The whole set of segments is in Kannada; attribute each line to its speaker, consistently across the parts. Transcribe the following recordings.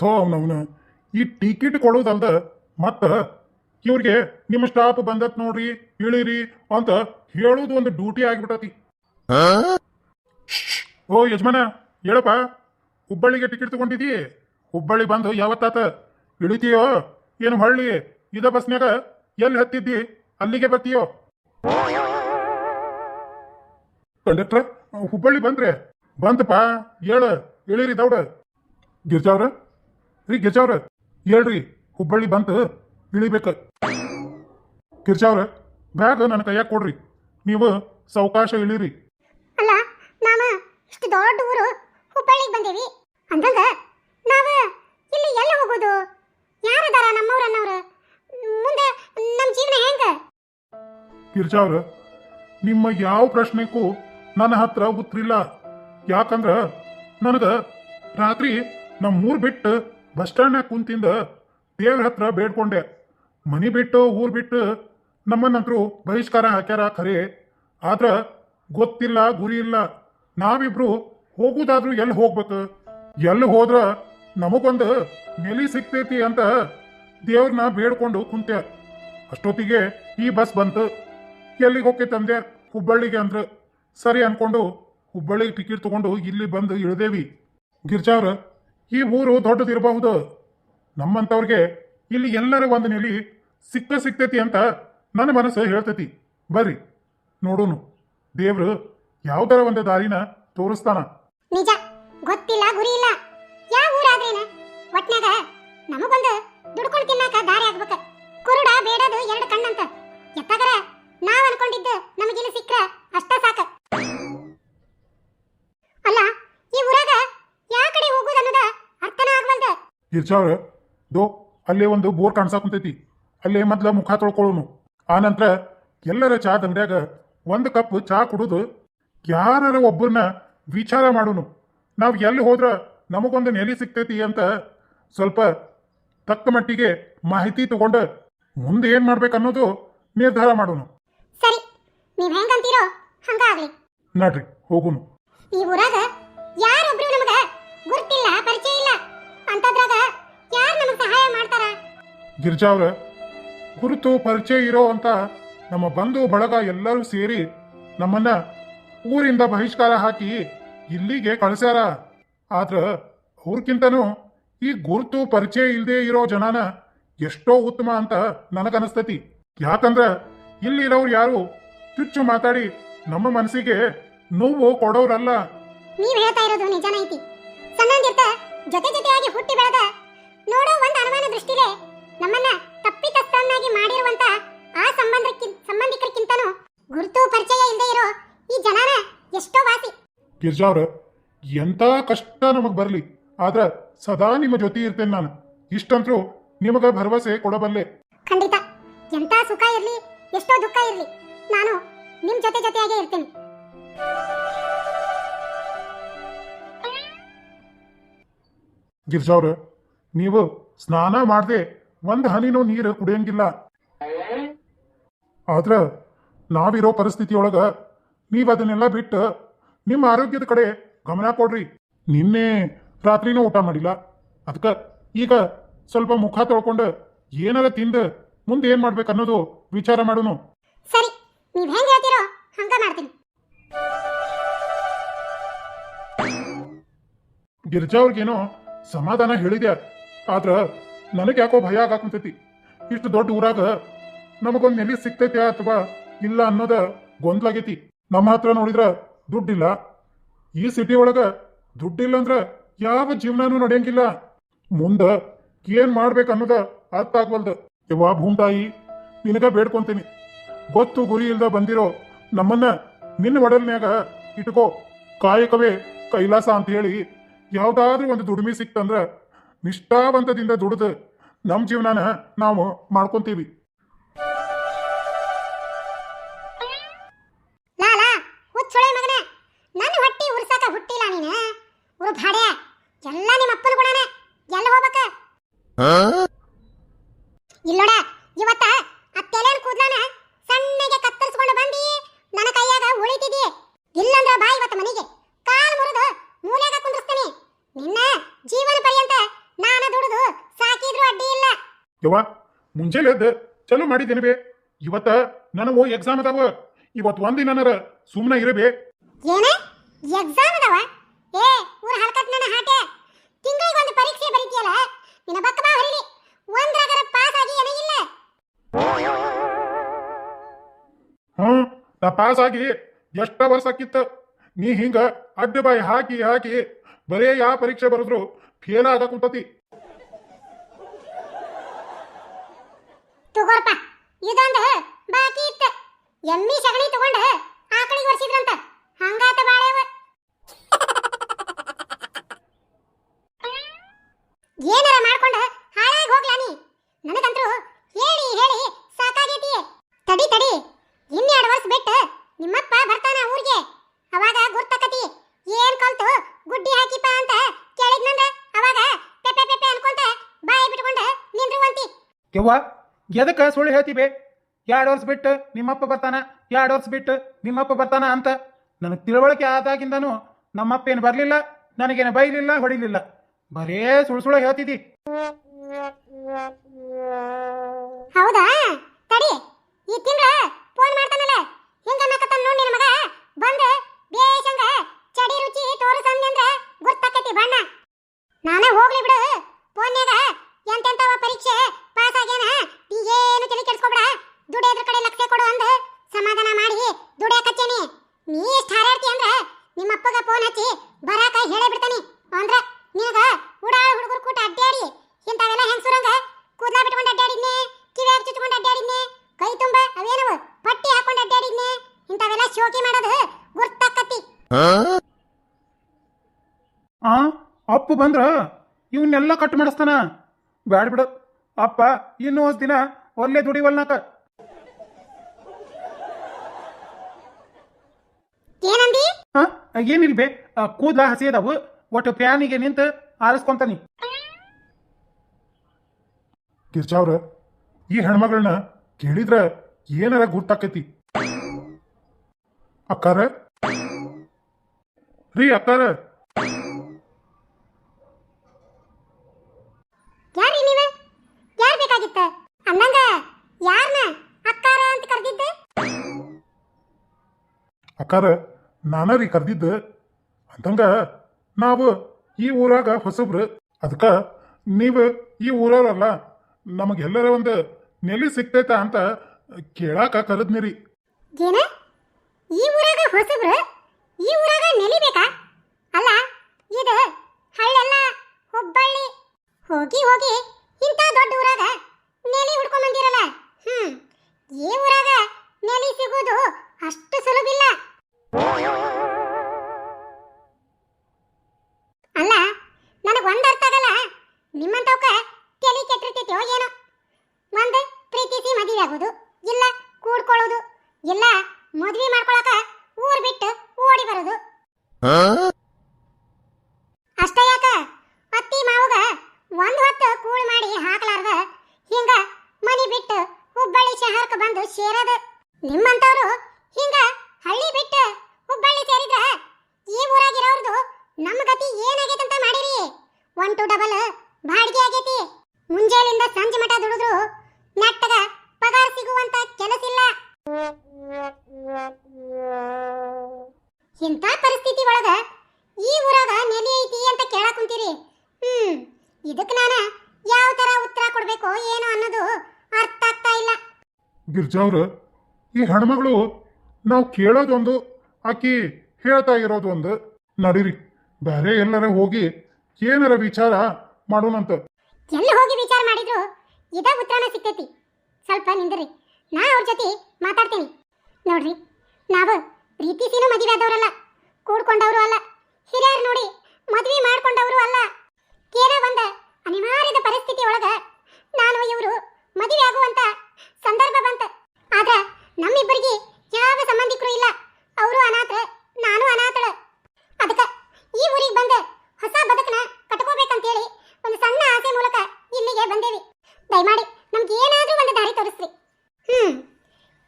Speaker 1: ಥೋ ಅವನವನ. ಈ ಟಿಕೆಟ್ ಕೊಡೋದಲ್ದ ಮತ್ತ ಇವ್ರಿಗೆ ನಿಮ್ಮ ಸ್ಟಾಪ್ ಬಂದತ್ ನೋಡ್ರಿ ಇಳಿರಿ ಅಂತ ಹೇಳೋದು ಒಂದು ಡ್ಯೂಟಿ ಆಗಿಬಿಟ್ಟತಿ ಓ ಯಜಮಾನ ಹೇಳಪ್ಪ ಹುಬ್ಬಳ್ಳಿಗೆ ಟಿಕೆಟ್ ತಗೊಂಡಿದಿ ಹುಬ್ಬಳ್ಳಿ ಬಂದು ಯಾವತ್ತಾತ? ಇಳಿತೀಯೋ? ಏನು ಹೊಳ್ಳಿ? ಇದ ಬಸ್ನ್ಯಾಗ ಎಲ್ಲಿ ಹತ್ತಿದ್ದಿ? ಅಲ್ಲಿಗೆ ಬರ್ತೀಯೋ? ಕಂಡಕ್ಟ್ರ ಹುಬ್ಬಳ್ಳಿ ಬಂದ್ರೆ. ಬಂತಪ್ಪ ಹೇಳ ಇಳಿರಿ ದೌಡ. ಗಿರ್ಜಾವ್ರ ರೀ ಗಿರ್ಜಾವ್ರ ಹೇಳ್ರಿ ಹುಬ್ಬಳ್ಳಿ ಬಂತು ಇಳಿಬೇಕು. ಗಿರ್ಜಾವ್ರ ಬ್ಯಾಗ್ ನನ್ನ ಕೈಯಾಗ ಕೊಡ್ರಿ. ನೀವು ಸಾವಕಾಶ ಇಳಿರಿ.
Speaker 2: ಅಲ್ಲ ನಾವ ಇಷ್ಟು ದೊಡ್ಡ ಊರು ಹುಬ್ಬಳ್ಳಿಗೆ ಬಂದೇವಿ. ಅಂದಂಗ ನಾವ ಇಲ್ಲಿ ಎಲ್ಲಿ ಹೋಗೋದು? ಯಾರದಾರ ನಮ್ಮವ್ರ ಅನ್ನವ್ರ ಮುಂದೆ ನಮ್ಮ ಜೀವನ ಹೆಂಗ?
Speaker 1: ಗಿರ್ಜಾವ್ರ ನಿಮ್ಮ ಯಾವ ಪ್ರಶ್ನೆಗೂ ನನ್ನ ಹತ್ರ ಉತ್ತರಿಲ್ಲ ಯಾಕಂದ್ರ ನನಗ ರಾತ್ರಿ ನಮ್ಮೂರ್ ಬಿಟ್ಟು ಬಸ್ ಸ್ಟ್ಯಾಂಡ್ ಕುಂತಿಂದ ದೇವ್ರ ಹತ್ರ ಬೇಡ್ಕೊಂಡೆ. ಮನಿ ಬಿಟ್ಟು, ಊರು ಬಿಟ್ಟು ನಮ್ಮನ್ನಂತರೂ ಬಹಿಷ್ಕಾರ ಹಾಕ್ಯಾರ ಖರೆ. ಆದ್ರೆ ಗೊತ್ತಿಲ್ಲ, ಗುರಿ ಇಲ್ಲ. ನಾವಿಬ್ರು ಹೋಗುದಾದ್ರೂ ಎಲ್ಲಿ ಹೋಗ್ಬೇಕು? ಎಲ್ಲಿ ಹೋದ್ರ ನಮಗೊಂದು ನೆಲೆ ಸಿಗ್ತೈತಿ ಅಂತ ದೇವ್ರನ್ನ ಬೇಡ್ಕೊಂಡು ಕುಂತೆ. ಅಷ್ಟೊತ್ತಿಗೆ ಈ ಬಸ್ ಬಂತು. ಎಲ್ಲಿಗೆ ಹೋಗ್ತೈತಂದೆ ಹುಬ್ಬಳ್ಳಿಗೆ ಅಂದ್ರೆ. ಸರಿ ಅನ್ಕೊಂಡು ಹುಬ್ಬಳ್ಳಿಗೆ ಟಿಕೆಟ್ ತಗೊಂಡು ಇಲ್ಲಿ ಬಂದು ಇಳ್ದೇವಿ. ಗಿರ್ಜಾವ್ರ ಈ ಊರು ದೊಡ್ಡದಿರಬಹುದು. ನಮ್ಮಂಥವ್ರಿಗೆ ಇಲ್ಲಿ ಎಲ್ಲರ ಒಂದು ನೆಲೆ ಸಿಕ್ಕ ಸಿಕ್ತೈತಿ ಅಂತ ನನ್ನ ಮನಸ್ಸು ಹೇಳ್ತೈತಿ. ಬರ್ರಿ, ನೋಡೋನು. ದೇವ್ರು ಯಾವ್ದಾರ ಒಂದು ದಾರಿನ ತೋರಿಸ್ತಾನ.
Speaker 2: ನಿಜ, ಗೊತ್ತಿಲ್ಲ, ಗುರಿ ಇಲ್ಲ. ಯಾವ ಊರಾದ್ರೇನ? ಒಟ್ನಾಗ ನಮಗೊಂದು ಆಗ್ವಲ್ದ
Speaker 1: ದೊ ಅಲ್ಲೇ ಒಂದು ಬೋರ್ ಕಾಣ್ಸಾಕುಂತೈತಿ ಅಲ್ಲೇ ಮೊದ್ಲ ಮುಖ ತೊಳ್ಕೊಳ್ಳೋನು. ಆನಂತರ ಎಲ್ಲರ ಚಹಾ ಅಂಗಡ್ಯಾಗ ಒಂದು ಕಪ್ ಚಹಾ ಕುಡಿದು ಯಾರ ಒಬ್ಬರನ್ನ ವಿಚಾರ ಮಾಡೋನು. ನಾವು ಎಲ್ಲಿ ಹೋದ್ರ ನಮಗೊಂದು ನೆಲೆ ಸಿಗ್ತೈತಿ ಅಂತ ಸ್ವಲ್ಪ ತಕ್ಕ ಮಟ್ಟಿಗೆ ಮಾಹಿತಿ ತಗೊಂಡು ಮುಂದೆ ಏನ್ ಮಾಡ್ಬೇಕನ್ನೋದು ನಿರ್ಧಾರ ಮಾಡೋನು.
Speaker 2: ಸರಿ ನೀವ್ ಹೆಂಗಂತೀರೋ ಹಂಗಾಗ್ಲಿ.
Speaker 1: ನಡ್ರಿ ಹೋಗುನು.
Speaker 2: ಈ ಊರಾಗ
Speaker 1: ಗಿರ್ಜಾ ಅವ್ರ ಗುರುತು ಪರಿಚಯ ಇರೋ ಅಂತ ನಮ್ಮ ಬಂಧು ಬಳಗ ಎಲ್ಲರೂ ಸೇರಿ ನಮ್ಮನ್ನ ಊರಿಂದ ಬಹಿಷ್ಕಾರ ಹಾಕಿ ಇಲ್ಲಿಗೆ ಕಳಿಸ್ಯಾರ. ಆದ್ರ ಅವ್ರಕ್ಕಿಂತನೂ ಈ ಗುರುತು ಪರಿಚಯ ಇಲ್ಲದೆ ಇರೋ ಜನನ ಎಷ್ಟೋ ಉತ್ತಮ ಅಂತ ನನಗನಸ್ತತಿ. ಯಾಕಂದ್ರ ಇಲ್ಲಿರೋರು ಯಾರು ಚುಚ್ಚು ಮಾತಾಡಿ ನಮ್ಮ ಮನಸ್ಸಿಗೆ ನೋವು ಕೊಡೋರಲ್ಲ.
Speaker 2: ನೀವ್ ಹೇಳ್ತಾ ಇರೋದು ನಿಜನ ಐತಿ ಜೊತೆ ಜೊತೆಯಾಗಿ ಹುಟ್ಟಿ ಬೆಳೆದ ನೋಡೋ ಒಂದ್ ಅನುಮಾನ ದೃಷ್ಟಿಲೆ ನಮ್ಮನ್ನ ತಪ್ಪಿತಸ್ಥರನ್ನಾಗಿ ಮಾಡಿರುವಂತ ಆ ಸಂಬಂಧಕ್ಕೆ ಸಂಬಂಧಿಕರಿಗಿಂತನೂ ಗುರುತು ಪರಿಚಯ ಇಲ್ಲದೆ ಇರೋ ಈ ಜನನ ಎಷ್ಟೋ ವಾಸಿ.
Speaker 1: ಗಿರ್ಜಾ ಅವ್ರ ಎಂಥ ಕಷ್ಟ ನಮಗ್ ಬರ್ಲಿ. ಆದ್ರ ಸದಾ ನಿಮ್ಮ ಜೊತೆ ಇರ್ತೇನೆ ನಾನು. ಇಷ್ಟಂತೂ ನಿಮಗ ಭರವಸೆ ಕೊಡಬಲ್ಲೆ.
Speaker 2: ಖಂಡಿತ. ಎಂತ ಸುಖ ಇರ್ಲಿ ಎಷ್ಟೋ ದುಃಖ ಇರ್ಲಿ ನಾನು ನಿಮ್ ಜೊತೆ ಜೊತೆಯಾಗೆ ಇರ್ತೇನೆ.
Speaker 1: ಗಿರ್ಜಾ ಅವ್ರ ನೀವು ಸ್ನಾನ ಮಾಡದೆ ಒಂದ್ ಹನಿನೂ ನೀರು ಕುಡಿಯಂಗಿಲ್ಲ. ಆದ್ರ ನಾವಿರೋ ಪರಿಸ್ಥಿತಿಯೊಳಗ ನೀವ್ ಅದನ್ನೆಲ್ಲ ಬಿಟ್ಟು ನಿಮ್ಮ ಆರೋಗ್ಯದ ಕಡೆ ಗಮನ ಕೊಡ್ರಿ. ನಿನ್ನೆ ರಾತ್ರಿನೂ ಊಟ ಮಾಡಿಲ್ಲ. ಅದಕ್ಕ ಈಗ ಸ್ವಲ್ಪ ಮುಖ ತೊಳ್ಕೊಂಡು ಏನಾರ ತಿಂದು ಮುಂದೆ ಏನ್ ಮಾಡ್ಬೇಕು ಅನ್ನೋದು ವಿಚಾರ ಮಾಡೋನು.
Speaker 2: ಸರಿ ನೀವ್ ಹೆಂಗ್ ಹೇಳ್ತೀರೋ ಹಂಗ ಮಾಡ್ತೀನಿ.
Speaker 1: ಗಿರ್ಜಾ ಅವ್ರಿಗೇನೋ ಸಮಾಧಾನ ಹೇಳಿದೆ ಆದ್ರ ನನಗೆ ಯಾಕೋ ಭಯ ಆಗಾಕುಂತೈತಿ. ಇಷ್ಟು ದೊಡ್ಡ ಊರಾಗ ನಮಗೊಂದು ನೆಲೆ ಸಿಗ್ತೈತೆ ಅಥವಾ ಇಲ್ಲ ಅನ್ನೋದ ಗೊಂದಲಾಗೈತಿ. ನಮ್ಮ ಹತ್ರ ನೋಡಿದ್ರ ದುಡ್ಡಿಲ್ಲ. ಈ ಸಿಟಿ ಒಳಗ ದುಡ್ಡಿಲ್ಲ ಅಂದ್ರ ಯಾವ ಜೀವನನೂ ನಡೆಯಂಗಿಲ್ಲ. ಮುಂದ ಏನ್ ಮಾಡ್ಬೇಕು ಅನ್ನೋದ ಅರ್ಥ ಆಗ್ವಲ್ದ. ಯವ್ವಾ ಭೂಮ್ತಾಯಿ, ನಿನಗ ಬೇಡ್ಕೊಂತೀನಿ. ಗೊತ್ತು ಗುರಿ ಇಲ್ದ ಬಂದಿರೋ ನಮ್ಮನ್ನ ನಿನ್ನ ಒಡಲ್ನ್ಯಾಗ ಇಟ್ಕೋ. ಕಾಯಕವೇ ಕೈಲಾಸ ಅಂತ ಹೇಳಿ ಯಾವ್ದಾದ್ರೂ ಒಂದು ದುಡಿಮೆ ಸಿಕ್ತಂದ್ರ ನಿಷ್ಠಾವಂತದಿಂದ ದುಡಿದು ನಮ್ಮ ಜೀವನನ ನಾವು ಮಾಡ್ಕೊಂತೀವಿ. ಯವ್ವ ಮುಂಜಾನೆ ಎದ್ದು ಚಲೋ ಮಾಡಿದ್ದೇನೆ ಬೇ. ಇವತ್ತ ನನವು ಎಕ್ಸಾಮ್ ಅದಾವ. ಇವತ್ತು ಒಂದಿನರ ಸುಮ್ಮನೆ ಇರಬೇ
Speaker 2: ಏನ? ಎಕ್ಸಾಮ್ ಅದಾವ? ಏ ಊರ ಹಲ್ಕತ್ ನನ್ನ ಹಾಟೆ. ತಿಂಗಳಿಗೆ ಒಂದು ಪರೀಕ್ಷೆ ಬರೀತಿಯಲ್ಲ? ನಿನ್ನ ಬಕ್ಕ ಬಾ ಹೊರಿಲಿ. ಒಂದ್ರಾಗರ ಪಾಸ್ ಆಗಿ ಏನೋ ಇಲ್ಲ.
Speaker 1: ಹ್ಞೂ ನಾ ಪಾಸ್ ಆಗಿ ಎಷ್ಟ ವರ್ಷ ಆಕಿತ್ತ ನೀ ಹಿಂಗ ಅಡ್ಡ ಬಾಯಿ ಹಾಕಿ ಹಾಕಿ ಬರೇ ಯಾವ ಪರೀಕ್ಷೆ ಬರೆದ್ರು ಫೇಲ್ ಆಗ ಕುಂತತಿ
Speaker 2: ತಗೋರಪ್ಪ. ಇದೊಂದು ಬಾಕಿ ಇತ್ತ. ಎಮ್ಮಿ ಸಗಣಿ ತಗೊಂಡ ಆಕಳಿಗೆ ವರ್ಷಿದ್ರಂತ ಹಂಗಾತ ಬಾಳೆವ ಏನಾರ ಮಾಡ್ಕೊಂಡ ಹಾಳಾಗಿ ಹೋಗ್ಲಾ ನೀ? ಹೇಳಿ ಹೇಳಿ ಸಾಕಾಗೈತಿ. ತಡಿ ತಡಿ. ಇನ್ನೆರಡು ವರ್ಷ ಬಿಟ್ಟು ನಿಮ್ಮಪ್ಪ ಬರ್ತಾನ ಊರಿಗೆ. ಅವಾಗ ಗುರ್ತಕತಿ. ಏನ್ ಕಲ್ತು? ಗುಡ್ಡಿ ಹಾಕಿಪ್ಪ ಅಂತ ಕೇಳಿದ್ನಂದ್ರ ಅವಾಗ ಪೆಪೆ ಪೆಪೆ ಅನ್ಕೊಂತ ಬಾಯಿ ಬಿಟ್ಕೊಂಡ ನಿಂದ್ರುವಂತಿ.
Speaker 3: ಯವ್ವ ಎದಕ್ಕೆ ಸುಳ್ಳು ಹೇಳ್ತೀವಿ? ಎರಡು ವರ್ಷ ಬಿಟ್ಟು ನಿಮ್ಮಪ್ಪ ಬರ್ತಾನ, ಎರಡು ವರ್ಷ ಬಿಟ್ಟು ನಿಮ್ಮಪ್ಪ ಬರ್ತಾನ ಅಂತ ನನಗೆ ತಿಳುವಳಿಕೆ ಆದಾಗಿಂದನು ನಮ್ಮಪ್ಪ ಏನು ಬರಲಿಲ್ಲ, ನನಗೇನು ಬೈಲಿಲ್ಲ, ಹೊಡಿಲಿಲ್ಲ. ಬರೇ ಸುಳ್ಳು ಸುಳ್ಳು ಹೇಳ್ತಿದ್ದಿ
Speaker 2: ಹೌದಾ? ತಡಿ, ಈ ತಿಂಗಳ ಫೋನ್ ಮಾಡ್ತಾನಲ್ಲ, ಹಿಂಗ ನಕತನ್ ನೋಡಿ ನಿನ್ನ ಮಗ? ಬಂದು ಬೇಷಂಗ ಚಡಿ ರುಚಿ ತೋರಿಸಂದ್ರೆ ಗುರ್ತಾಕತಿ ಬಣ್ಣ. ನಾನೇ ಹೋಗ್ಲಿ ಬಿಡು ಫೋನ್ಯಾಗ ಶೋಕಿ ಮಾಡೋದು ಗುರ್ತಾಕತ್ತಿ
Speaker 3: ಆ ಅಪ್ಪ ಬಂದ್ರ ಇವನ್ನೆಲ್ಲ ಕಟ್ ಮಾಡಿಸ್ತಾನ. ಬ್ಯಾಡ ಬಿಡು. ಅಪ್ಪ ಇನ್ನೂ ಒಂದ್ ದಿನ ಒಲ್ಲೆ ದುಡಿವಲ್ನಾಕ.
Speaker 2: ಏನಂದಿ?
Speaker 3: ಹಾ ಏನಿಲ್ಲ ಬೇ ಆ, ಕೂದ್ಲ ಹಸಿ ಅದಾವು. ಒಟ್ಟು ಪ್ಯಾನಿಗೆ ನಿಂತು ಆರಿಸ್ಕೊಂತಾನಿ.
Speaker 1: ಕಿರ್ಚಾವ್ರ ಈ ಹೆಣ್ಮಗಳನ್ನ ಕೇಳಿದ್ರ ಏನಾರ ಗುರ್ತಾಕೈತಿ? ಅಕ್ಕಾರ? ರೀ ಅಕ್ಕಾರ.
Speaker 2: ಯಾರ್ರಿ ನೀವ? ಯಾರ್ ಬೇಕಾಗಿತ್ತ? ಅಂದಂಗ ಯಾರನ್ನ ಅಕ್ಕಾರ ಅಂತ ಕರೆದಿದ್ದೆ?
Speaker 1: ಅಕ್ಕಾರ ನಾನ ರೀ ಕರ್ದಿದ್ದ. ಅಂತಂಗ ನಾವು ಈ ಊರಾಗ ಹೊಸಬ್ರು. ಅದಕ್ಕ ನೀವು ಈ ಊರವ್ರಲ್ಲ ನಮಗೆಲ್ಲರ ಒಂದು ನೆಲೆ ಸಿಗ್ತೈತ ಅಂತ ಕೇಳಾಕ ಕರೆದ್ನಿರಿ. ರೀ
Speaker 2: ಏನ ಈ ಊರಾಗ ಹೊಸಬ್ರು? ಈ ಊರಾಗ ನೆಲಿಬೇಕಾ? ಅಲ್ಲ ಇದು ಹಳ್ಳೆಲ್ಲ ಹುಬ್ಬಳ್ಳಿ. ಹೋಗಿ ಹೋಗಿ ಇಂಥ ದೊಡ್ಡ ಊರಾಗ ನೆಲಿ ಹುಡ್ಕೊಂಡ್ ಬಂದಿರಲ್ಲ ಹ್ಮ್ ಈ ಊರಾಗ ನೆಲಿ ಸಿಗೋದು ಅಷ್ಟು ಸುಲಭಿಲ್ಲ ಅಲ್ಲ ನನಗೆ ಒಂದ್ ಅರ್ಥ ಆಗಲ್ಲ ನಿಮ್ಮಂತವ್ಕ ತಲೆ ಕೆಟ್ಟಿರ್ತೈತೋ ಏನೋ ಒಂದು ಪ್ರೀತಿಸಿ ಮದುವೆ ಆಗೋದು ಇಲ್ಲ ಕೂಡ್ಕೊಳ್ಳೋದು ಇಲ್ಲ ಮದ್ವೆ ಮಾಡ್ಕೊಳಕ ಊರ್ ಬಿಟ್ಟು ಓಡಿ ಬರೋದು ಅಷ್ಟೇ ಯಾಕ? ಅತ್ತಿ ಮಾವಗ ಒಂದ್ ಹೊತ್ತು ಕೂಳ್ ಮಾಡಿ ಹಾಕಲಾರ್ದ, ಹಿಂಗ ಮನಿ ಬಿಟ್ಟು ಹುಬ್ಬಳ್ಳಿ ಶಹರಕ್ಕೆ ಬಂದು ಸೇರೋದು. ನಿಮ್ಮಂತವ್ರು ಹಿಂಗ ಹಳ್ಳಿ ಬಿಟ್ಟು ಹುಬ್ಬಳ್ಳಿ ಸೇರಿದ್ರ ಈ ಊರಾಗಿರೋರ್ದು ನಮ್ಮ ಗತಿ ಅಂತ ಮಾಡಿರಿ. ಒನ್ ಟು ಡಬಲ್ ಬಾಡಿಗೆ ಆಗೈತಿ. ಮುಂಜಾನೆಯಿಂದ ಸಂಜೆ ಮಠ ದುಡಿದ್ರು ನೆಟ್ಟಗ ಪಗಾರ ಸಿಗುವಂತ ಕೆಲಸ ಇಲ್ಲ. ಇಂಥ ಪರಿಸ್ಥಿತಿ ಒಳಗ ಈ ಊರಾಗ ನೆಲೆ ಐತಿ ಅಂತ ಕೇಳಕ್ ಕುಂತೀರಿ? ಹ್ಮ್ ಇದಕ್ ನಾನ ಯಾವ ತರ ಉತ್ತರ ಕೊಡ್ಬೇಕು ಏನು ಅನ್ನೋದು ಅರ್ಥ ಆಗ್ತಾ ಇಲ್ಲ.
Speaker 1: ಗಿರ್ಜಾವ್ರ ಈ ಹೆಣ್ಮಗಳು ನಾವು ಕೇಳೋದೊಂದು ಆಕಿ ಹೇಳ್ತಾ ಇರೋದು ಒಂದು ನಡೀರಿ ಬೇರೆ ಎಲ್ಲರ ಹೋಗಿ ಏನಾರ ವಿಚಾರ ಮಾಡೋಣಂತ.
Speaker 2: ಎಲ್ಲಿ ಹೋಗಿ ವಿಚಾರ ಮಾಡಿದ್ರು ಇದ ಉತ್ತರನ ಸಿಗ್ತೈತಿ. ಸ್ವಲ್ಪ ನಿಂದ್ರಿ ನಾ ಅವ್ರ ಜೊತೆ ಮಾತಾಡ್ತೀನಿ. ನೋಡ್ರಿ ನಾವು ಪ್ರೀತಿಸಿನೂ ಮದುವೆ ಆದವರಲ್ಲ, ಕೂಡ್ಕೊಂಡವರು ಅಲ್ಲ. ಹಿರಿಯರು ನೋಡಿ, ಮದುವೆ ಮಾಡ್ಕೊಂಡವರು ಅಲ್ಲ. ಕೇರ ಒಂದ ಅನಿವಾರ್ಯದ ಪರಿಸ್ಥಿತಿ ಒಳಗ ನಾನು ಇವರು ಮದುವೆ ಆಗುವಂತ ಸಂದರ್ಭ ಬಂತ. ಆದ್ರ ನಮ್ಮಿಬ್ಬರಿಗೆ ಯಾವ ಸಂಬಂಧಿಕರು ಇಲ್ಲ. ಅವರು ಅನಾಥ, ನಾನು ಅನಾಥಳು. ಅದಕ್ಕೆ ಈ ಊರಿಗೆ ಬಂದ ಹೊಸ ಬದುಕನ ಕಟ್ಕೋಬೇಕಂತೇಳಿ ಒಂದು ಸಣ್ಣ ಆಸೆ ಮೂಲಕ ಇಲ್ಲಿಗೆ ಬಂದೇವಿ. ದಯಮಾಡಿ ನಮ್ಗೆ ಏನಾದರೂ ಒಂದು ದಾರಿ ತೋರಿಸ್ರಿ. ಹ್ಮ್,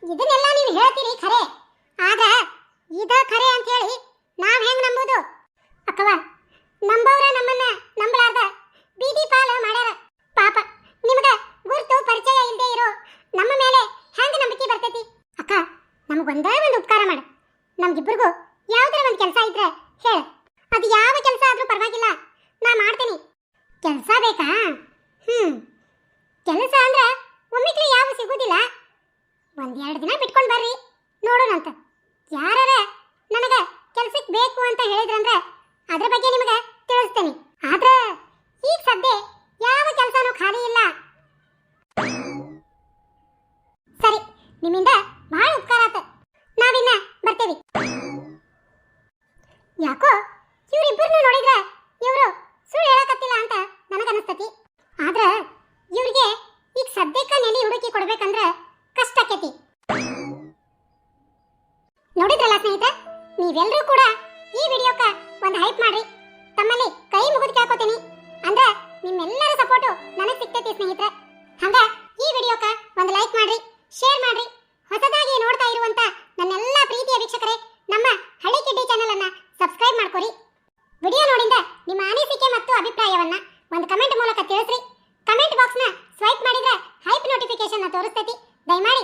Speaker 2: ಇದನ್ನೆಲ್ಲ ನೀವು ಹೇಳ್ತೀರಿ ಖರೆ ಆಗ ಇದ ಖರೆ ಅಂತ ಹೇಳಿ ನಾವ್ ಹೆಂಗ್ ನಂಬೋದು ಅಕ್ಕವ ನಂಬವ್ರ ನಮ್ಮನ್ನ ನಂಬಲಾರ್ದ ಬೀದಿ ಪಾಲು ಮಾಡ್ಯಾರ ಪಾಪ ನಿಮ್ಗ ಗುರ್ತ ಉಪಕಾರ ಮಾಡು ನಮ್ಗಿಬ್ಬರಿಗೂ ಯಾವ್ದಾರ ಒಂದು ಕೆಲಸ ಇದ್ರೆ ಹೇಳ ಅದು ಯಾವ ಕೆಲಸ ಆದ್ರೂ ಪರವಾಗಿಲ್ಲ. ನಾ ಮಾಡ್ತೀನಿ. ಕೆಲಸ ಬೇಕಾ? ಹ್ಮ್. ಕೆಲಸ ಅಂದ್ರೆ ಒಮ್ಮಿಕ್ಲಿ ಯಾವ ಸಿಗುದಿಲ್ಲ. ಒಂದೆರಡು ದಿನ ಬಿಟ್ಕೊಂಡು ಬರ್ರಿ. ನೋಡೋಣ ಅಂತ. ಯಾರೇ ನನಗೆ ಕೆಲಸಕ್ಕೆ ಬೇಕು ಅಂತ ಹೇಳಿದ್ರಂದ್ರೆ ಅದ್ರ ಬಗ್ಗೆ ನಿಮಗೆ ತಿಳಿಸ್ತೇನೆ. ಆದ್ರೆ ಈಗ ಸದ್ಯ ಯಾವ ಕೆಲಸನೂ ಖಾಲಿ ಇಲ್ಲ. ಸರಿ, ನಿಮ್ಮಿಂದ ಬಹಳ ಉಪಕಾರ ಆತ. ನಾವಿನ್ನ ಬರ್ತೀವಿ. ಯಾಕೋ ಇವ್ರಿಬ್ಬರನ್ನು ನೋಡಿದ್ರೆ ಇವರು ಸುಳ್ಳು ಹೇಳಕತ್ತಿಲ್ಲ ಅಂತ ನನಗನ್ನಿಸ್ತತಿ. ಆದ್ರೆ ಇವ್ರಿಗೆ ಈಗ ಸದ್ಯಕ್ಕ ನೆಲೆ ಹುಡುಕಿ ಕೊಡ್ಬೇಕಂದ್ರೆ ಕಷ್ಟ ಆಕೈತಿ. ನೋಡಿದ್ರಲ್ಲ ಸ್ನೇಹಿತ ನೀವೆಲ್ಲರೂ ಕೂಡ ಈ ವಿಡಿಯೋಕ್ಕ ಒಂದು ಹೈಪ್ ಮಾಡ್ರಿ. ತೋರಿಸ್ತೈತಿ ದಯಮಾಡಿ